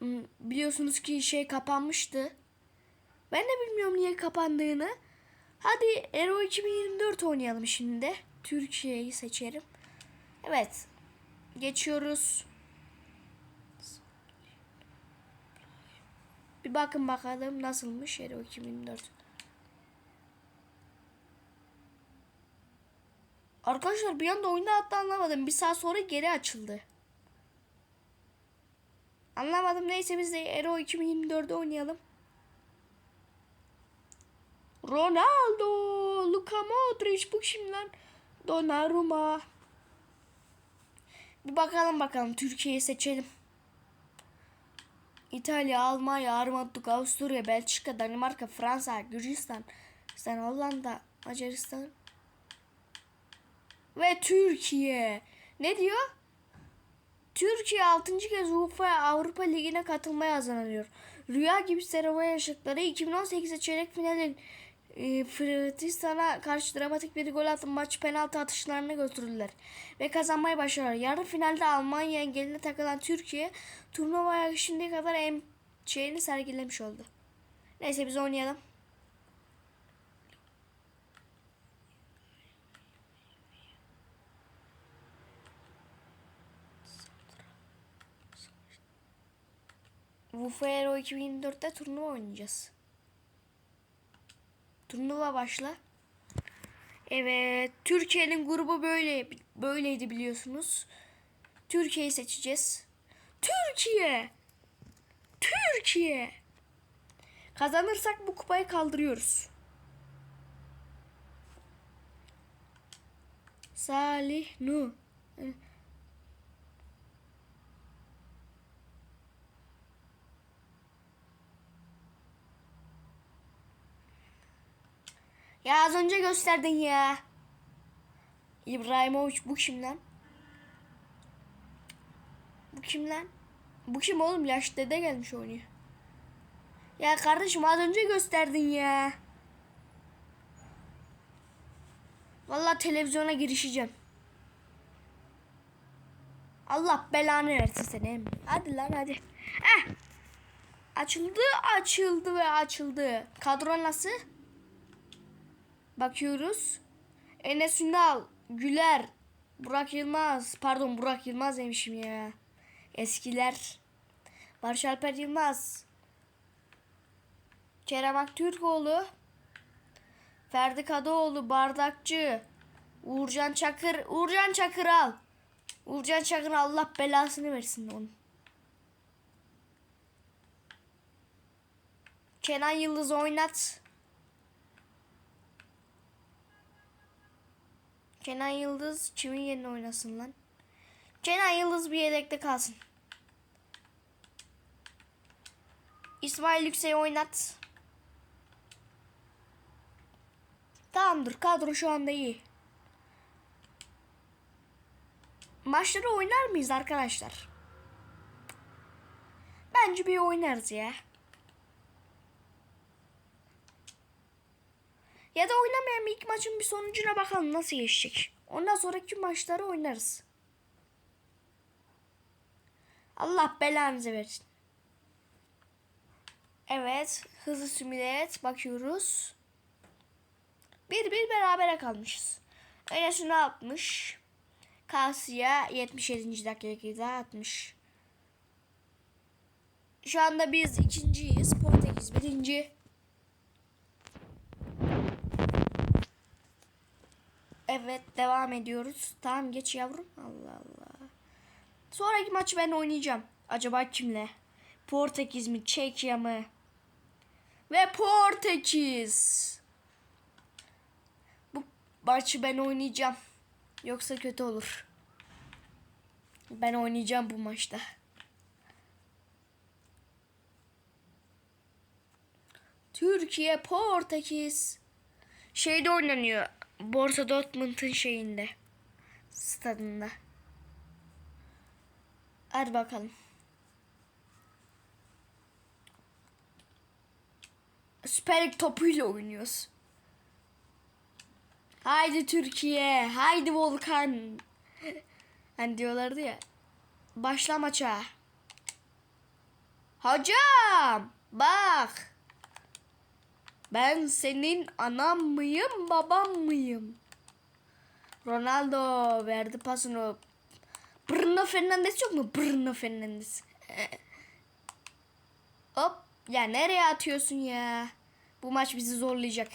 Hmm, Biliyorsunuz ki şey kapanmıştı. Ben de bilmiyorum niye kapandığını. Hadi Euro 2024 oynayalım şimdi. Türkiye'yi seçerim. Evet. Geçiyoruz. Bir bakın bakalım nasılmış Euro 2024. Arkadaşlar bir anda oyunda hatta anlamadım. Bir saat sonra geri açıldı. Anlamadım. Neyse biz de Euro 2024'de oynayalım. Ronaldo, Luka Modric bu kim lan? Donnarumma. Bir bakalım bakalım Türkiye'yi seçelim. İtalya, Almanya, Arnavutluk, Avusturya, Belçika, Danimarka, Fransa, Gürcistan, sen Hollanda, Macaristan ve Türkiye. Ne diyor? Türkiye 6. kez UEFA Avrupa Ligi'ne katılmaya hazırlanıyor. Rüya gibi serava yaşadıkları 2018'de çeyrek finalin e, karşı dramatik bir gol atıp maç penaltı atışlarına götürdüler. Ve kazanmayı başardılar. Yarı finalde Almanya engeline takılan Türkiye turnuvaya şimdiye kadar en şeyini sergilemiş oldu. Neyse biz oynayalım. UEFA Euro 2024'te turnuva oynayacağız. Turnuva başla. Evet, Türkiye'nin grubu böyle böyleydi biliyorsunuz. Türkiye'yi seçeceğiz. Türkiye! Türkiye! Kazanırsak bu kupayı kaldırıyoruz. Salih Nu. Ya az önce gösterdin ya. İbrahimovic bu kim lan? Bu kim lan? Bu kim oğlum? Yaşlı dede gelmiş oynuyor. Ya kardeşim az önce gösterdin ya. Vallahi televizyona girişeceğim. Allah belanı versin seni. Hadi lan hadi. Eh. Açıldı, açıldı ve açıldı. Kadro nasıl? Bakıyoruz. Enes Ünal, Güler, Burak Yılmaz. Pardon Burak Yılmaz demişim ya. Eskiler. Barış Alper Yılmaz. Kerem Aktürkoğlu. Ferdi Kadıoğlu, Bardakçı. Uğurcan Çakır. Uğurcan Çakır al. Uğurcan Çakır Allah belasını versin onun. Kenan Yıldız oynat. Kenan Yıldız kimin yerine oynasın lan? Kenan Yıldız bir yedekte kalsın. İsmail Yüksek'i oynat. Tamamdır kadro şu anda iyi. Maçları oynar mıyız arkadaşlar? Bence bir oynarız ya. Ya da oynamayan ilk maçın bir sonucuna bakalım nasıl geçecek. Ondan sonraki maçları oynarız. Allah belanızı versin. Evet. Hızlı simüle et. Bakıyoruz. Bir bir berabere kalmışız. Enes ne yapmış? Kasya 77. dakikada atmış. Şu anda biz ikinciyiz. Portekiz birinci. Evet devam ediyoruz. Tamam geç yavrum. Allah Allah. Sonraki maçı ben oynayacağım. Acaba kimle? Portekiz mi? Çekya mı? Ve Portekiz. Bu maçı ben oynayacağım. Yoksa kötü olur. Ben oynayacağım bu maçta. Türkiye Portekiz. Şeyde oynanıyor. Borsa Dortmund'un şeyinde. Stadında. Hadi bakalım. Süper Lig topuyla oynuyoruz. Haydi Türkiye, haydi Volkan. Hani diyorlardı ya. Başla maça. Hocam bak. Ben senin anam mıyım babam mıyım? Ronaldo verdi pasını. Bruno Fernandes yok mu? Bruno Fernandes. Hop. Ya nereye atıyorsun ya? Bu maç bizi zorlayacak.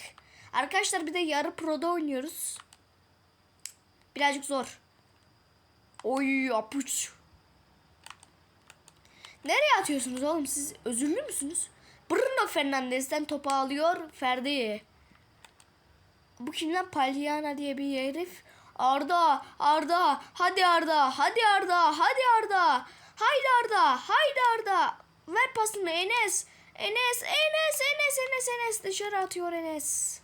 Arkadaşlar bir de yarı proda oynuyoruz. Birazcık zor. Oy apuç. Nereye atıyorsunuz oğlum siz özürlü müsünüz? Bruno Fernandes'ten topu alıyor Ferdi. Bu kimden Palyana diye bir herif. Arda, Arda, hadi Arda, hadi Arda, hadi Arda. Haydi Arda, haydi Arda. Ver pasını Enes. Enes, Enes, Enes, Enes, Enes. Dışarı atıyor Enes.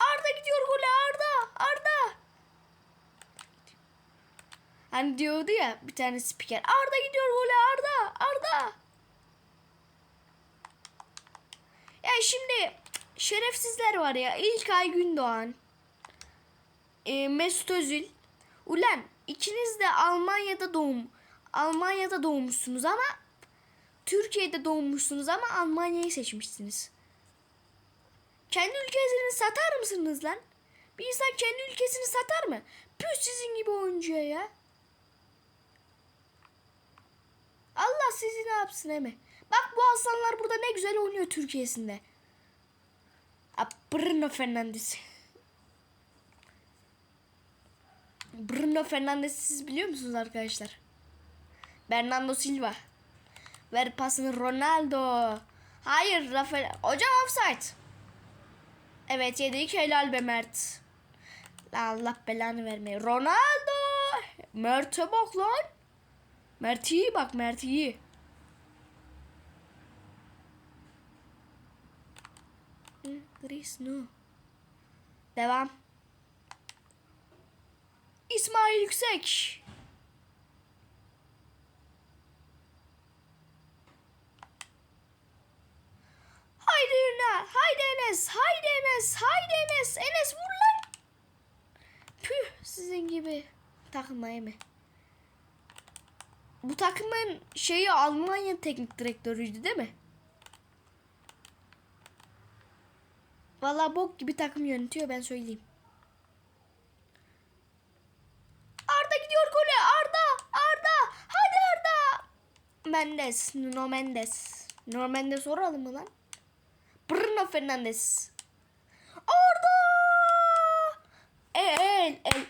Arda gidiyor gole Arda, Arda. Hani diyordu ya bir tane spiker. Arda gidiyor gole Arda, Arda. Ya şimdi şerefsizler var ya. İlkay Gündoğan. E, Mesut Özil. Ulan ikiniz de Almanya'da doğum Almanya'da doğmuşsunuz ama Türkiye'de doğmuşsunuz ama Almanya'yı seçmişsiniz. Kendi ülkesini satar mısınız lan? Bir insan kendi ülkesini satar mı? Püh sizin gibi oyuncuya ya. Allah sizi ne yapsın emi. Bak bu aslanlar burada ne güzel oynuyor Türkiye'sinde. Bruno Fernandes. Bruno Fernandes siz biliyor musunuz arkadaşlar? Bernardo Silva. Ver pasını Ronaldo. Hayır Rafael. Hocam offside. Evet yedik helal be Mert. Allah belanı vermeye. Ronaldo. Mert'e bak lan. Mert iyi bak Mert iyi. Gris no. Devam. İsmail Yüksek. Haydi Ünal. Haydi Enes. Haydi Enes. Haydi Enes. Enes vur lan. Püh sizin gibi takılmaya mı? Bu takımın şeyi Almanya teknik direktörüydü değil mi? Vallahi bok gibi takım yönetiyor ben söyleyeyim. Arda gidiyor gole. Arda. Arda. Hadi Arda. Mendes. Nuno Mendes. Nuno Mendes soralım mı lan? Bruno Fernandes. Arda. El el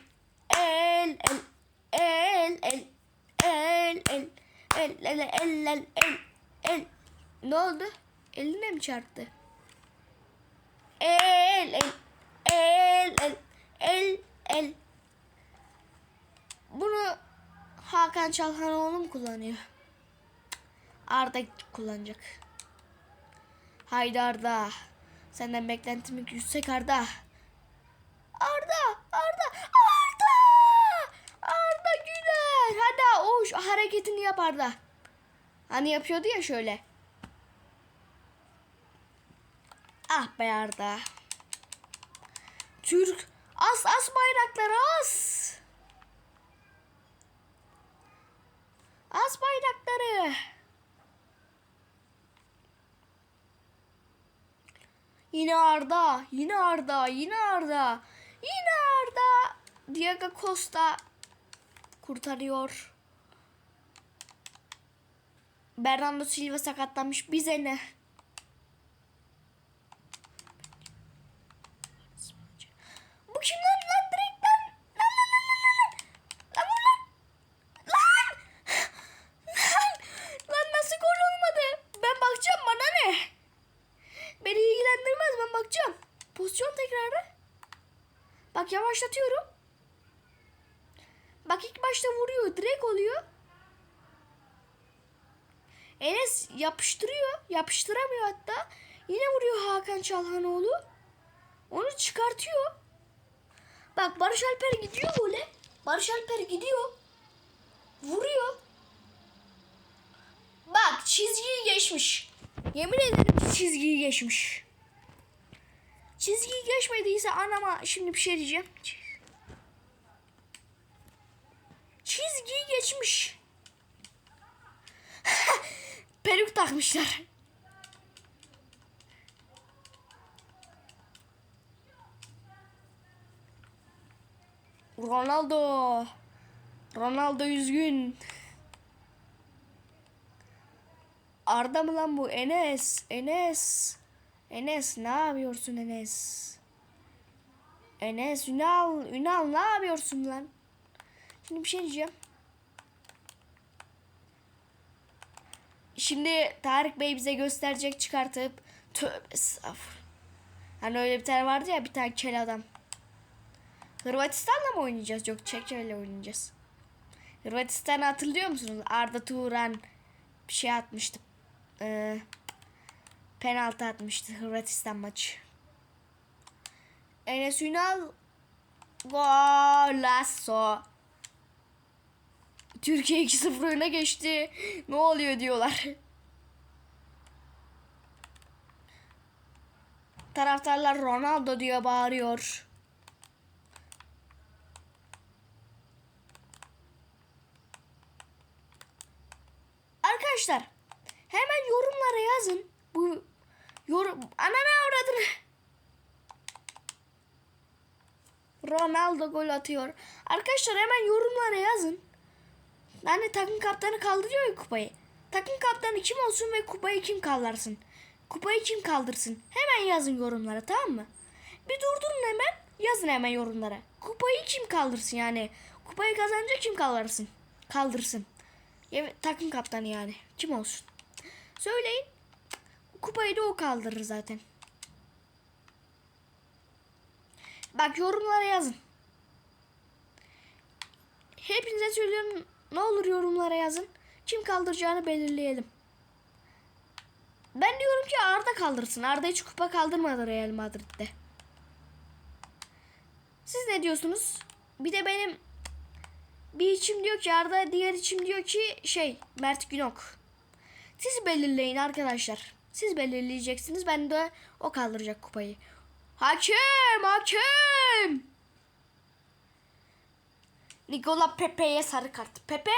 el el el el el el el el el el el el ne oldu? Eline mi çarptı? El el el el el el Bunu Hakan Çalhanoğlu mu kullanıyor? Arda kullanacak. Haydi Arda. Senden beklentim yüksek Arda. Arda, Arda, Arda! Arda Güler. Hadi şu hareketini yap Arda. Hani yapıyordu ya şöyle. Ah be Arda. Türk as as bayrakları as. As bayrakları. Yine Arda, yine Arda, yine Arda, yine Arda. Diego Costa kurtarıyor. Bernardo Silva sakatlanmış. Bize ne? Bu kim lan lan direkt lan? Lan lan lan lan lan. Lan vur lan. Lan. Lan. Lan nasıl gol olmadı? Ben bakacağım bana ne? Beni ilgilendirmez ben bakacağım. Pozisyon tekrarı. Bak yavaşlatıyorum. Bak ilk başta vuruyor. Direkt oluyor. Enes yapıştırıyor. Yapıştıramıyor hatta. Yine vuruyor Hakan Çalhanoğlu. Onu çıkartıyor. Bak Barış Alper gidiyor böyle. Barış Alper gidiyor. Vuruyor. Bak çizgiyi geçmiş. Yemin ederim çizgiyi geçmiş. Çizgiyi geçmediyse anama şimdi bir şey diyeceğim. Çizgiyi geçmiş. takmışlar. Ronaldo. Ronaldo üzgün. Arda mı lan bu? Enes. Enes. Enes ne yapıyorsun Enes? Enes Ünal. Ünal ne yapıyorsun lan? Şimdi bir şey diyeceğim. Şimdi Tarık Bey bize gösterecek çıkartıp tövbe estağfurullah. Hani öyle bir tane vardı ya bir tane kel adam. Hırvatistan'la mı oynayacağız? Yok Çekçe'yle oynayacağız. Hırvatistan'ı hatırlıyor musunuz? Arda Turan bir şey atmıştı. Ee, penaltı atmıştı Hırvatistan maçı. Enes Ünal Golasso. Türkiye 2-0 öne geçti. Ne oluyor diyorlar. Taraftarlar Ronaldo diyor bağırıyor. Arkadaşlar hemen yorumlara yazın. Bu yorum ananı avradını. Ronaldo gol atıyor. Arkadaşlar hemen yorumlara yazın. Yani takım kaptanı kaldırıyor ya kupayı. Takım kaptanı kim olsun ve kupayı kim kaldırsın? Kupayı kim kaldırsın? Hemen yazın yorumlara tamam mı? Bir durdurun hemen. Yazın hemen yorumlara. Kupayı kim kaldırsın yani? Kupayı kazanınca kim kaldırsın? Kaldırsın. Takım kaptanı yani. Kim olsun? Söyleyin. Kupayı da o kaldırır zaten. Bak yorumlara yazın. Hepinize söylüyorum. Ne olur yorumlara yazın. Kim kaldıracağını belirleyelim. Ben diyorum ki Arda kaldırsın. Arda hiç kupa kaldırmadı Real Madrid'de. Siz ne diyorsunuz? Bir de benim bir içim diyor ki Arda, diğer içim diyor ki şey Mert Günok. Siz belirleyin arkadaşlar. Siz belirleyeceksiniz. Ben de o kaldıracak kupayı. Hakem, hakem. Nikola Pepe'ye sarı kart. Pepe,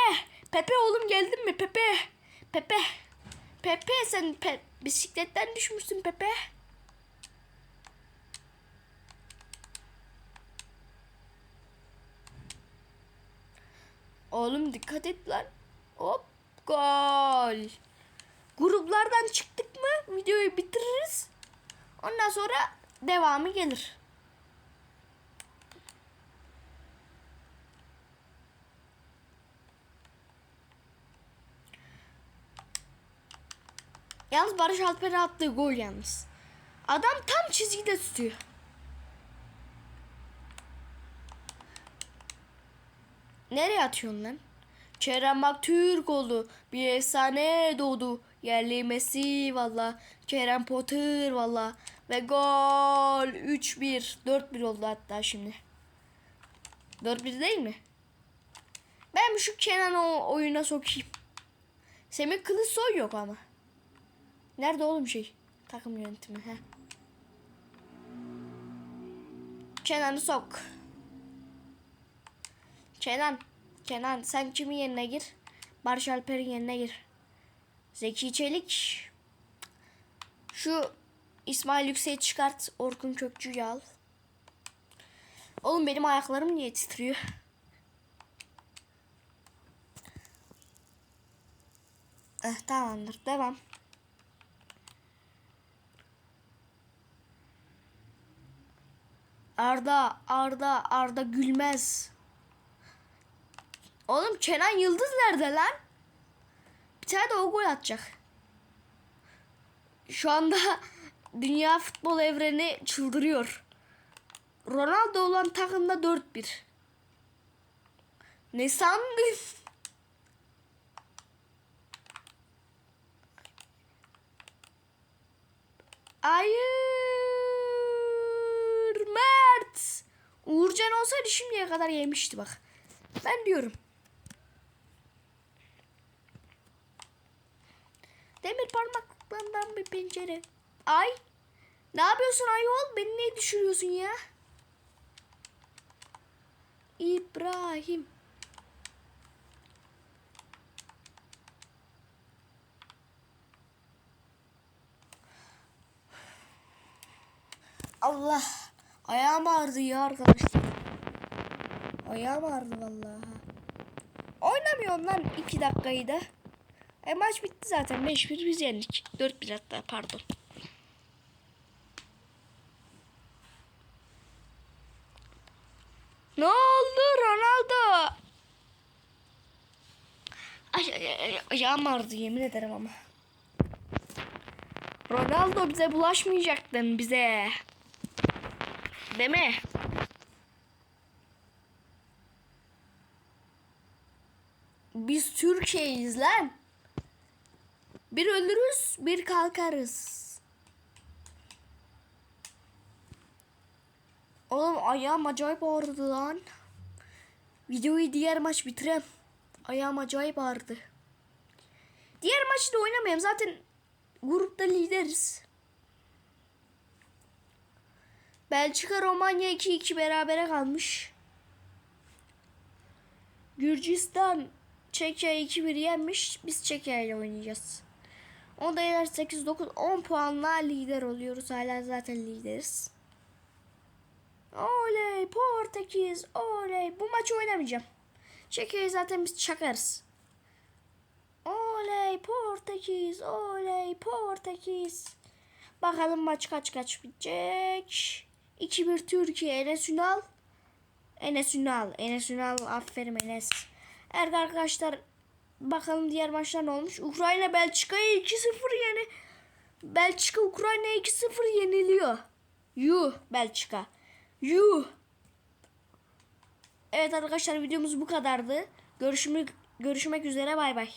Pepe oğlum geldin mi Pepe? Pepe, Pepe sen pe bisikletten düşmüşsün Pepe. Oğlum dikkat et lan. Hop gol. Gruplardan çıktık mı videoyu bitiririz. Ondan sonra devamı gelir. Yalnız Barış Alper'e attığı gol yalnız. Adam tam çizgide tutuyor. Nereye atıyorsun lan? Kerem bak Türk oldu. Bir efsane doğdu. Yerli Messi valla. Kerem Potter valla. Ve gol 3-1. 4-1 oldu hatta şimdi. 4-1 değil mi? Ben şu Kenan'ı oyuna sokayım. Semih Kılıçsoy yok ama. Nerede oğlum şey? Takım yönetimi. He. Kenan'ı sok. Kenan. Kenan sen kimin yerine gir? Barış Alper'in yerine gir. Zeki Çelik. Şu İsmail Yüksek'i çıkart. Orkun Kökçü'yü al. Oğlum benim ayaklarım niye titriyor? Eh, tamamdır. Devam. Arda, Arda, Arda gülmez. Oğlum Kenan Yıldız nerede lan? Bir tane de o gol atacak. Şu anda dünya futbol evreni çıldırıyor. Ronaldo olan takımda 4-1. Ne sandın? Hayır Mert. Uğurcan olsaydı şimdiye kadar yemişti bak. Ben diyorum. Demir parmaklarından bir pencere. Ay. Ne yapıyorsun ayol? Beni niye düşürüyorsun ya? İbrahim. Allah. Ayağım ağrıdı ya arkadaşlar. Ayağım ağrıdı vallahi. Oynamıyorum lan 2 dakikayı da. E maç bitti zaten. 5-1 biz yendik. 4-1 hatta pardon. Ne oldu Ronaldo? Ay, ay, ay, ayağım ağrıdı yemin ederim ama. Ronaldo bize bulaşmayacaktın bize. Değil mi? Biz Türkiye'yiz lan. Bir ölürüz, bir kalkarız. Oğlum ayağım acayip ağrıdı lan. Videoyu diğer maç bitirem. Ayağım acayip ağrıdı. Diğer maçı da oynamayayım. Zaten grupta lideriz. Belçika Romanya 2-2 berabere kalmış. Gürcistan Çekya 2-1 yenmiş. Biz Çekya ile oynayacağız. Onda eğer 8-9 10 puanla lider oluyoruz. Hala zaten lideriz. Oley Portekiz oley. Bu maçı oynamayacağım. Çekya'yı zaten biz çakarız. Oley Portekiz oley Portekiz. Bakalım maç kaç kaç bitecek. 2-1 Türkiye Enes Ünal. Enes Ünal. Enes Ünal aferin Enes. Evet arkadaşlar bakalım diğer maçlar ne olmuş. Ukrayna Belçika'yı 2-0 yeni. Belçika Ukrayna'ya 2-0 yeniliyor. Yuh Belçika. Yuh. Evet arkadaşlar videomuz bu kadardı. Görüşmek görüşmek üzere bay bay.